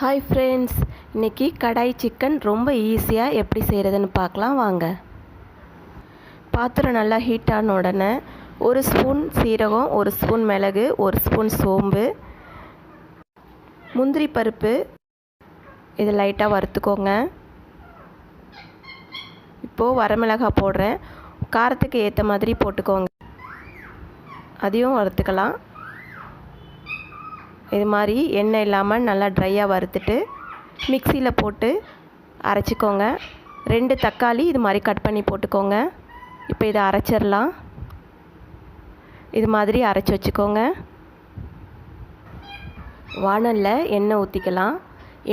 Hi friends இன்றைக்கி கடாய் chicken ரொம்ப ஈஸியாக எப்படி செய்கிறதுன்னு பார்க்கலாம் வாங்க. பாத்திரம் நல்லா ஹீட் ஆன உடனே ஒரு ஸ்பூன் சீரகம் ஒரு ஸ்பூன் மிளகு ஒரு ஸ்பூன் சோம்பு முந்திரி பருப்பு. இது லைட்டாக வறுத்துக்கோங்க. இப்போது வரமிளகாய் போடுறேன். காரத்துக்கு ஏற்ற மாதிரி போட்டுக்கோங்க. அதையும் வறுத்துக்கலாம். இது மாதிரி எண்ணெய் இல்லாமல் நல்லா ட்ரையாக வறுத்துட்டு மிக்சியில் போட்டு அரைச்சிக்கோங்க. ரெண்டு தக்காளி இது மாதிரி கட் பண்ணி போட்டுக்கோங்க. இப்போ இதை அரைச்சிடலாம். இது மாதிரி அரைச்சி வச்சுக்கோங்க. வானலில் எண்ணெய் ஊற்றிக்கலாம்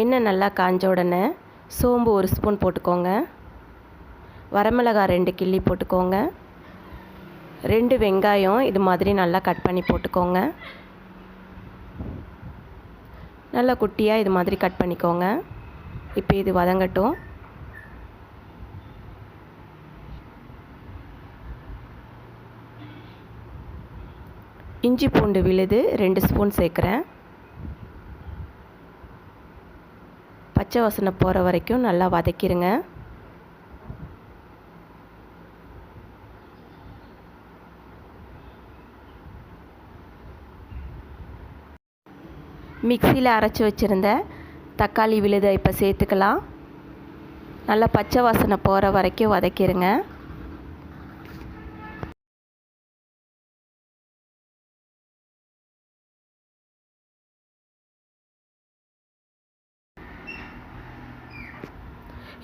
எண்ணெய் நல்லா காஞ்ச உடனே சோம்பு ஒரு ஸ்பூன் போட்டுக்கோங்க. வரமிளகாய் ரெண்டு கிள்ளி போட்டுக்கோங்க. ரெண்டு வெங்காயம் இது மாதிரி நல்லா கட் பண்ணி போட்டுக்கோங்க. நல்லா குட்டியாக இது மாதிரி கட் பண்ணிக்கோங்க. இப்போ இது வதங்கட்டும். இஞ்சி பூண்டு விழுது ரெண்டு ஸ்பூன் சேர்க்குறேன். பச்சை வாசனை போகிற வரைக்கும் நல்லா வதக்கிடுங்க மிக்சியில் அரைச்சி வச்சுருந்த தக்காளி விழுதை இப்போ சேர்த்துக்கலாம். நல்லா பச்சை வாசனை போகிற வரைக்கும் வதக்கிடுங்க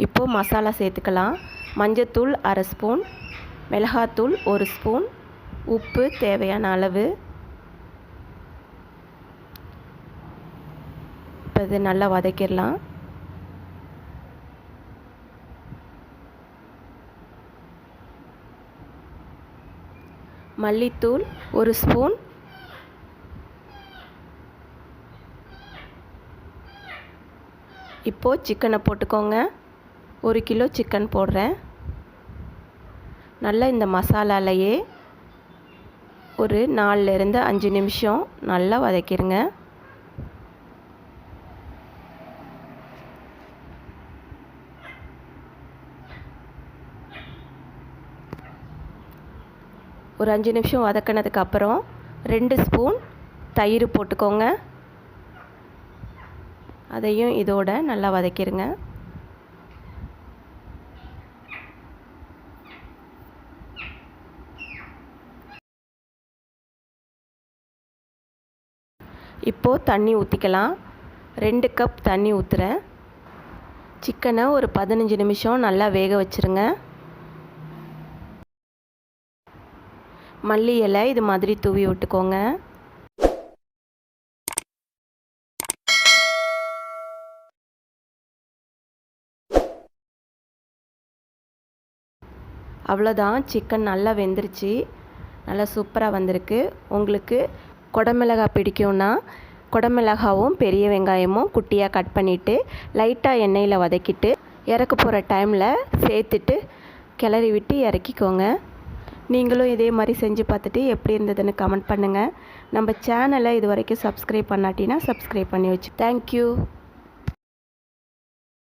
இப்போது மசாலா சேர்த்துக்கலாம். மஞ்சத்தூள் அரை ஸ்பூன் மிளகாத்தூள் ஒரு ஸ்பூன் உப்பு தேவையான அளவு. இப்போ இது நல்லா வதக்கிடலாம். மல்லித்தூள் ஒரு ஸ்பூன். இப்போது சிக்கனை போட்டுக்கோங்க. ஒரு கிலோ சிக்கன் போடுறேன். நல்லா இந்த மசாலாலையே ஒரு நாலுலேருந்து அஞ்சு நிமிஷம் நல்லா வதக்கிடுங்க ஒரு அஞ்சு நிமிஷம் வதக்கினதுக்கப்புறம் ரெண்டு ஸ்பூன் தயிர் போட்டுக்கோங்க. அதையும் இதோட நல்லா வதக்கிடுங்க இப்போது தண்ணி ஊற்றிக்கலாம் ரெண்டு கப் தண்ணி ஊற்றுறேன் சிக்கனை ஒரு பதினஞ்சு நிமிஷம் நல்லா வேக வச்சுருங்க. மல்லி இலை இது மாதிரி தூவி விட்டுக்கோங்க. அவ்வளோதான் சிக்கன் நல்லா வெந்துருச்சு. நல்லா சூப்பராக வந்திருக்கு. உங்களுக்கு குடமிளகாய் பிடிக்கும்னா குடமிளகாவும் பெரிய வெங்காயமும் குட்டியாக கட் பண்ணிவிட்டு லைட்டாக எண்ணெயில் வதக்கிட்டு இறக்க போகிற டைமில் சேர்த்துட்டு கிளறி விட்டு இறக்கிக்கோங்க. நீங்களும் இதே மாதிரி செஞ்சு பார்த்துட்டு எப்படி இருந்ததுன்னு கமெண்ட் பண்ணுங்கள் நம்ம சேனலை இது வரைக்கும் சப்ஸ்கிரைப் பண்ணாட்டினா சப்ஸ்கிரைப் பண்ணி வச்சு தேங்க்யூ